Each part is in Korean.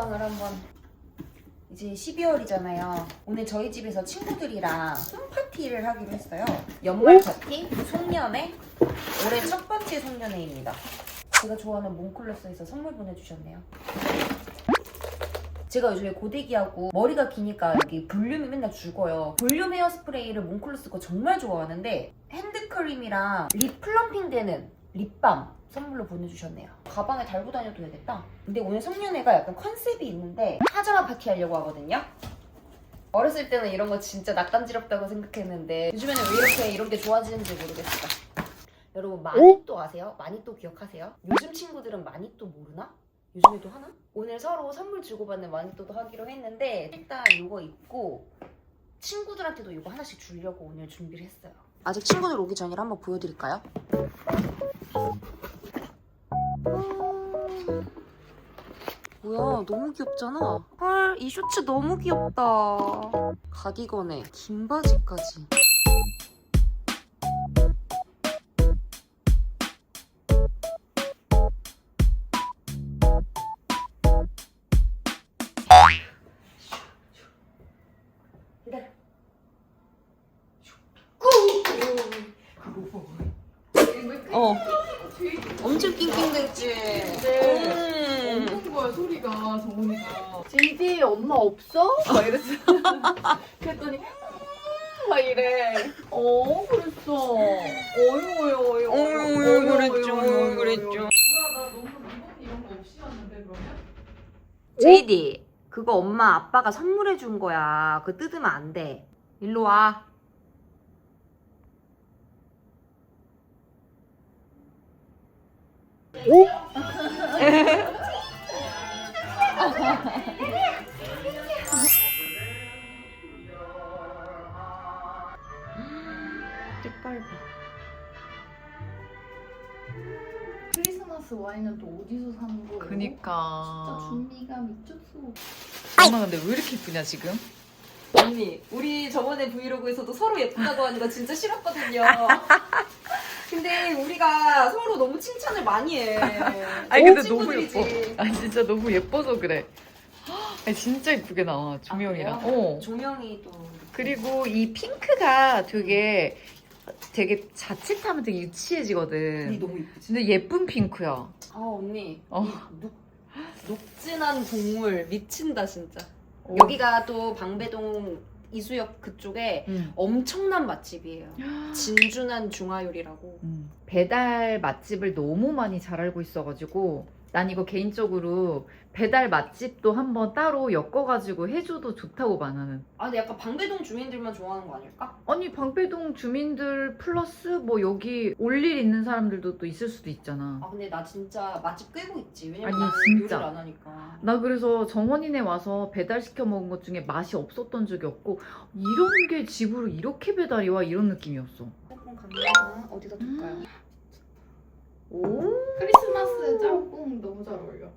가방을 한번 이제 12월이잖아요. 오늘 저희 집에서 친구들이랑 홈파티를 하기로 했어요. 연말 파티, 송년회. 올해 첫 번째 송년회입니다. 제가 좋아하는 몽클러스에서 선물 보내주셨네요. 제가 요즘에 고데기하고 머리가 기니까 여기 볼륨이 맨날 죽어요. 볼륨 헤어스프레이를 몽클러스 거 정말 좋아하는데 핸드크림이랑 립 플럼핑 되는 립밤 선물로 보내주셨네요. 가방에 달고 다녀도 되겠다. 근데 오늘 성년회가 약간 컨셉이 있는데 파자마 파티 하려고 하거든요. 어렸을 때는 이런 거 진짜 낯간지럽다고 생각했는데 요즘에는 왜 이렇게 이런 게 좋아지는지 모르겠어. 여러분 마니또 아세요? 마니또 기억하세요? 요즘 친구들은 마니또 모르나? 요즘에도 하나? 오늘 서로 선물 주고받는 마니또도 하기로 했는데 일단 이거 입고 친구들한테도 이거 하나씩 주려고 오늘 준비를 했어요. 아직 친구들 오기 전이라 한번 보여드릴까요? 뭐야 너무 귀엽잖아. 헐 이 셔츠 너무 귀엽다. 가디건에 긴 바지까지 엄청 낑낑댔지 네. 음. 없는 거야 소리가 정훈이가 JD 엄마 없어? 막 이랬어 그랬더니 음, 막 이래 어 그랬어 어유 어유 어유 어유, 그랬죠, 그랬죠. 뭐야 나 너무 리본 이런 거 없이 왔는데 그러면? 제이디 그거 엄마 아빠가 선물해 준 거야 그거 뜯으면 안 돼 일로 와 색깔 봐 크리스마스 와인은 또 어디서 사는 거예요? 그니까. 진짜 준비가 미쳤어 엄마 근데 왜 이렇게 이쁘냐 지금? 언니 우리 저번에 브이로그에서도 서로 예쁘다고 하는 거 진짜 싫었거든요 근데 우리가 서로 너무 칭찬을 많이 해 아니 근데 너무. 예뻐. 아 진짜 너무 예뻐서 그래. 아니, 진짜 예쁘게 나와 조명이랑. 아? 어. 조명이 또 그리고 이 핑크가 되게 되게 자칫하면 되게 유치해지거든. 너무 이쁘지 근데 예쁜 핑크야. 아 언니 어. 이 녹, 녹진한 동물 미친다 진짜 어. 여기가 또 방배동 이수역 그쪽에 음. 엄청난 맛집이에요 진준한 중화요리라고 음. 배달 맛집을 너무 많이 잘 알고 있어가지고 난 이거 개인적으로 배달 맛집도 한번 따로 엮어가지고 해줘도 좋다고 봐 나는. 아 근데 약간 방배동 주민들만 좋아하는 거 아닐까? 아니 방배동 주민들 플러스 뭐 여기 올 일 있는 사람들도 또 있을 수도 있잖아. 아 근데 나 진짜 맛집 꿰고 있지 왜냐면 아니, 나는 진짜. 요리를 안 하니까 나 그래서 정원이네 와서 배달 시켜 먹은 것 중에 맛이 없었던 적이 없고 이런 게 집으로 이렇게 배달이 와 이런 느낌이었어. 조금 갑니다 어디다 둘까요? 음. 오 크리스마스 짬뽕 너무 잘 어울려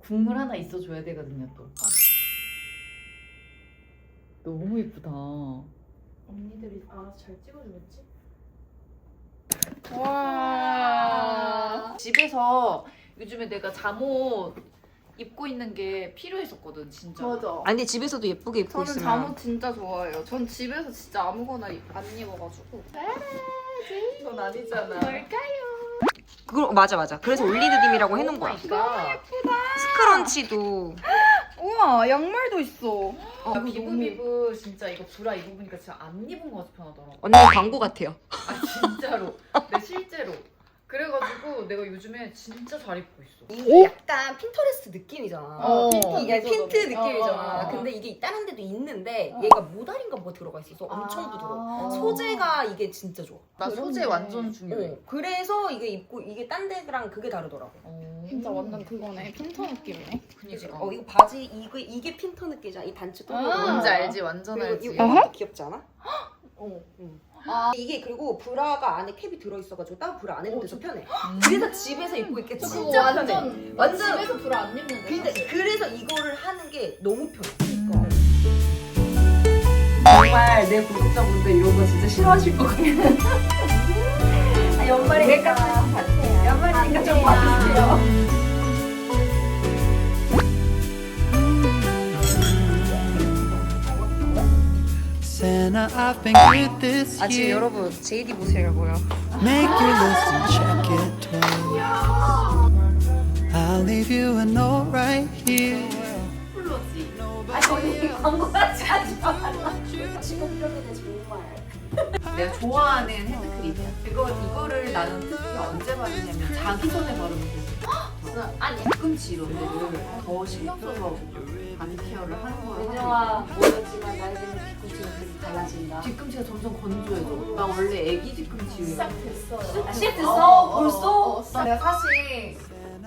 국물 하나 있어줘야 되거든요 또. 너무 예쁘다. 언니들이 알아서 잘 찍어주겠지? 와 집에서 요즘에 내가 잠옷 입고 있는 게 필요했었거든 진짜. 맞아 아니 근데 집에서도 예쁘게 입고 저는 있으면 잠옷 진짜 좋아해요. 전 집에서 진짜 아무거나 안 입어가지고. 넌 아니잖아. 그걸 맞아 맞아 그래서 올리드dim이라고 해놓은 거야 그러니까. 스크런치도 우와 양말도 있어. 어, 야, 비브 비브 진짜 이거 브라 입어보니까 진짜 안 입은 것 같이 편하더라고. 언니 광고 같아요 아 진짜로. 내 실제로. 그래가지고 내가 요즘에 진짜 잘 입고 있어. 이게 약간 핀터레스트 느낌이잖아 어. 이게 핀터 핀트 느낌. 느낌이잖아 어, 어, 어. 근데 이게 다른 데도 있는데 어. 얘가 모다린가 뭐가 들어가 있어서 엄청 아. 부드러워 소재가 이게 진짜 좋아 나. 소재 완전 중요해. 어, 그래서 이게 입고 이게 딴 데랑 그게 다르더라고 어. 진짜 완전 그거네. 핀터 느낌이네. 그니까. 어 이거 바지 이거 이게 핀터 느낌이잖아 이 단추 또 아. 뭔지 알지? 완전 그리고 알지. 이거 귀엽지 않아? 어. 아. 이게 그리고 브라가 안에 캡이 들어있어가지고 따로 브라 안 해도 돼서 편해. 음. 그래서 집에서 입고 있게 저 진짜 편해. 완전 완전- 집에서 불 안 입는데. 근데 사실. 그래서 이거를 하는 게 너무 편해. 음. 정말 내 구독자분들 이런 거 진짜 싫어하실 것 같아 아, 연말이니까 아 지금. 여러분 JD 보세요고요. Make your list and check it twice. I'll leave you a note right here. 플로지. 아니 언니 광고같이 하지 마. 직업병이네 정말. 내가 좋아하는 핸드크림이야. 이거 이거를 나는 특히 언제 바르냐면 자기 전에 바르면 돼. 아니. 뒤꿈치 이런 데를 더 신경 써서 바디 케어를 하는 거야. 은영아 모르지만 뒤꿈치는 되게 달라진다. 뒤꿈치가 점점 건조해져. 나 원래 애기 뒤꿈치. 시작됐어요. 아, 시작됐어? 벌써? 어, 어. 내가 사실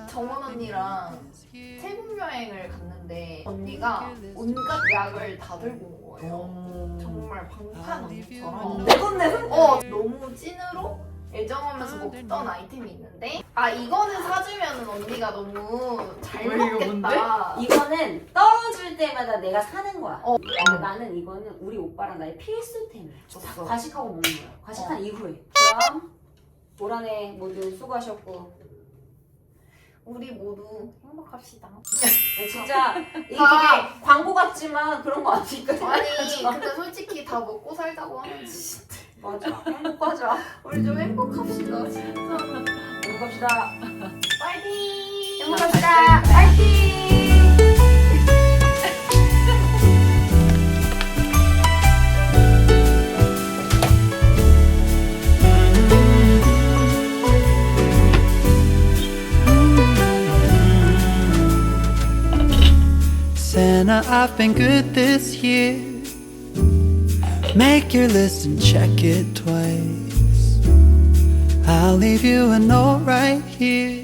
정원 언니랑 태국 여행을 갔는데 언니가 온갖 약을 다 들고 온 거예요. 어. 정말 방탄 언니처럼. 내돈 내돈. 어 너무 찐으로 애정하면서 먹던 아이템이 있는데 아 이거는 사주면 언니가 너무 잘 왜, 이거 먹겠다. 이거는 떨어질 때마다 내가 사는 거야. 어. 근데 나는 이거는 우리 오빠랑 나의 필수템이야. 줬어. 과식하고 먹는 거야. 과식한 어. 이후에. 그럼 올 한해 모두 수고하셨고 우리 모두 행복합시다. 네, 진짜 이게 아. 되게 광고 같지만 그런 거 아니니까 아니 근데 솔직히 다 먹고 살자고 하면 진짜 맞아 행복하자 우리 좀 행복합시다 진짜. 행복합시다. 파이팅! 행복합시다. 파이팅! Santa, I've been good this year. Make your list and check it twice. I'll leave you a note right here.